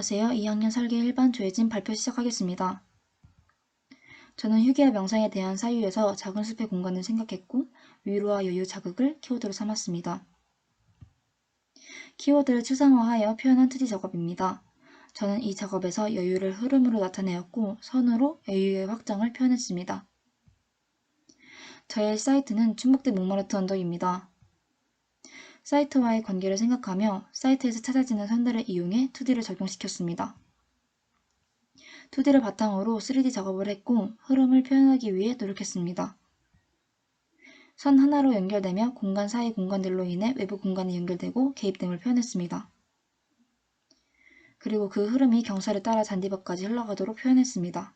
안녕하세요. 2학년 설계 1반 조혜진 발표 시작하겠습니다. 저는 휴게와 명상에 대한 사유에서 작은 숲의 공간을 생각했고 위로와 여유 자극을 키워드로 삼았습니다. 키워드를 추상화하여 표현한 2D 작업입니다. 저는 이 작업에서 여유를 흐름으로 나타내었고 선으로 여유의 확장을 표현했습니다. 저의 사이트는 충북대 목마르트 언덕입니다. 사이트와의 관계를 생각하며 사이트에서 찾아지는 선들을 이용해 2D를 적용시켰습니다. 2D를 바탕으로 3D 작업을 했고 흐름을 표현하기 위해 노력했습니다. 선 하나로 연결되며 공간 사이 공간들로 인해 외부 공간이 연결되고 개입됨을 표현했습니다. 그리고 그 흐름이 경사를 따라 잔디밭까지 흘러가도록 표현했습니다.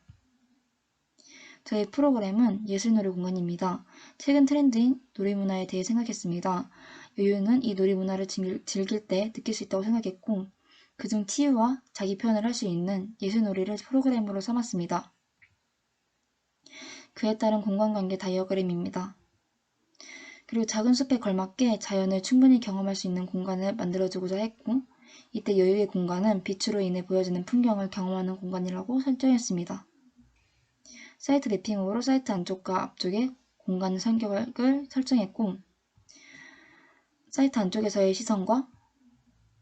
저희 프로그램은 예술놀이 공간입니다. 최근 트렌드인 놀이 문화에 대해 생각했습니다. 여유는 이 놀이 문화를 즐길 때 느낄 수 있다고 생각했고 그중 치유와 자기 표현을 할 수 있는 예술놀이를 프로그램으로 삼았습니다. 그에 따른 공간관계 다이어그램입니다. 그리고 작은 숲에 걸맞게 자연을 충분히 경험할 수 있는 공간을 만들어주고자 했고 이때 여유의 공간은 빛으로 인해 보여지는 풍경을 경험하는 공간이라고 설정했습니다. 사이트 래핑으로 사이트 안쪽과 앞쪽에 공간 간격을 설정했고 사이트 안쪽에서의 시선과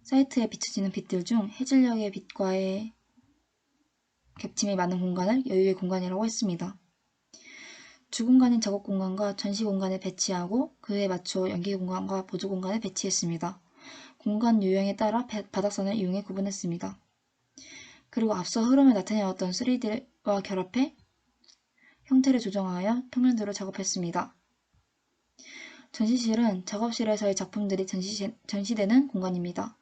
사이트에 비춰지는 빛들 중 해질녘의 빛과의 겹침이 많은 공간을 여유의 공간이라고 했습니다. 주공간인 작업 공간과 전시 공간에 배치하고 그에 맞춰 연기 공간과 보조 공간에 배치했습니다. 공간 유형에 따라 바닥선을 이용해 구분했습니다. 그리고 앞서 흐름을 나타내었던 3D와 결합해 형태를 조정하여 평면도로 작업했습니다. 전시실은 작업실에서의 작품들이 전시, 전시되는 공간입니다.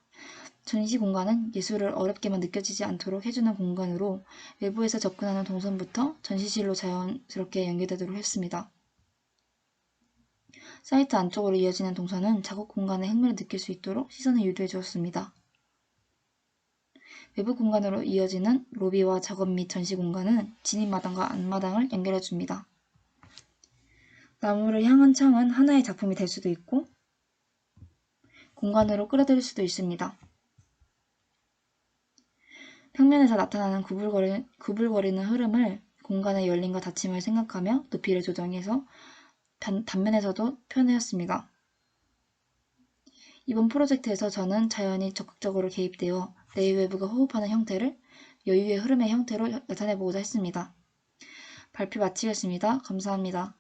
전시 공간은 예술을 어렵게만 느껴지지 않도록 해주는 공간으로 외부에서 접근하는 동선부터 전시실로 자연스럽게 연결되도록 했습니다. 사이트 안쪽으로 이어지는 동선은 작업 공간의 흥미를 느낄 수 있도록 시선을 유도해 주었습니다. 외부 공간으로 이어지는 로비와 작업 및 전시 공간은 진입마당과 안마당을 연결해 줍니다. 나무를 향한 창은 하나의 작품이 될 수도 있고 공간으로 끌어들일 수도 있습니다. 평면에서 나타나는 구불거리, 구불거리는 흐름을 공간의 열림과 닫힘을 생각하며 높이를 조정해서 단, 단면에서도 표현하였습니다. 이번 프로젝트에서 저는 자연이 적극적으로 개입되어 내외부가 호흡하는 형태를 여유의 흐름의 형태로 나타내보고자 했습니다. 발표 마치겠습니다. 감사합니다.